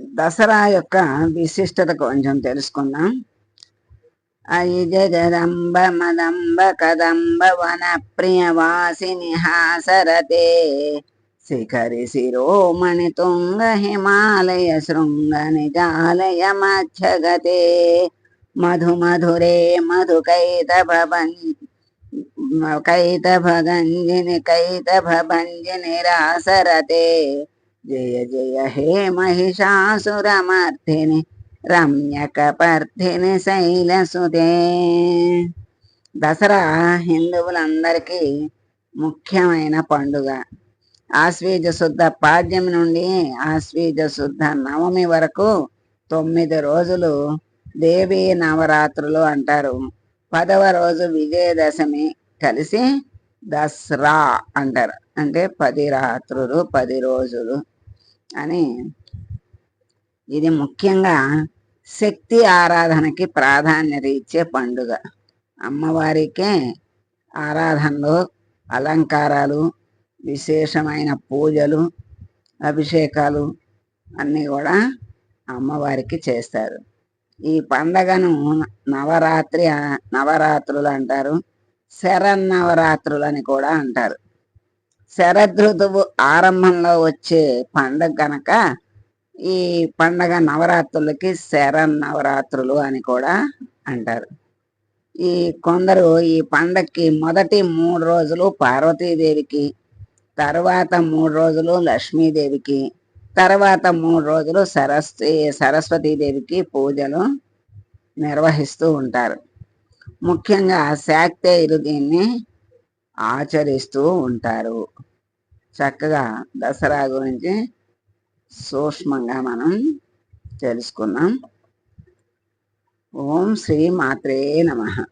దసరా యొక్క విశిష్టత కొంచెం తెలుసుకుందాం. ఐజరంబ మదంబ కదంబ వన ప్రియవాసిని హాసరతే. శిఖరి శిరోమణి తుంగ హిమాలయ శృంగ నిజాలయ మధ్యగతే. మధు మధురే మధు కైతభ కైతభ గంజిని కైతభ భంజిని రాసరతే జయ జయ హే మహిషాసురమర్ధిని రమ్యకపర్ధిని శైలసుదే. దసరా హిందువులందరికీ ముఖ్యమైన పండుగ. ఆశ్వీజ శుద్ధ పాడ్యమి నుండి ఆశ్వీజ శుద్ధ నవమి వరకు తొమ్మిది రోజులు దేవీ నవరాత్రులు అంటారు. పదవ రోజు విజయదశమి కలిసి దసరా అంటారు. అంటే పది రాత్రులు పది రోజులు. అని. ఇది ముఖ్యంగా శక్తి ఆరాధనకి ప్రాధాన్యత ఇచ్చే పండుగ. అమ్మవారికే ఆరాధనలో అలంకారాలు విశేషమైన పూజలు అభిషేకాలు అన్నీ కూడా అమ్మవారికి చేస్తారు. ఈ పండగను నవరాత్రి నవరాత్రులు అంటారు శరన్నవరాత్రులు అని కూడా అంటారు. శరదృతువు ఆరంభంలో వచ్చే పండగ కనుక ఈ పండగ నవరాత్రులకి శరన్నవరాత్రులు అని కూడా అంటారు. ఈ కొందరు ఈ పండక్కి మొదటి మూడు రోజులు పార్వతీదేవికి తర్వాత మూడు రోజులు లక్ష్మీదేవికి తర్వాత మూడు రోజులు సరస్వతి సరస్వతీదేవికి పూజలు నిర్వహిస్తూ ఉంటారు. ముఖ్యంగా శాక్తేయులు దీన్ని ఆచరిస్తూ ఉంటారు. చక్కగా దసరా గురించి సూక్ష్మంగా మనం తెలుసుకున్నాం ఓం శ్రీ మాత్రే నమ.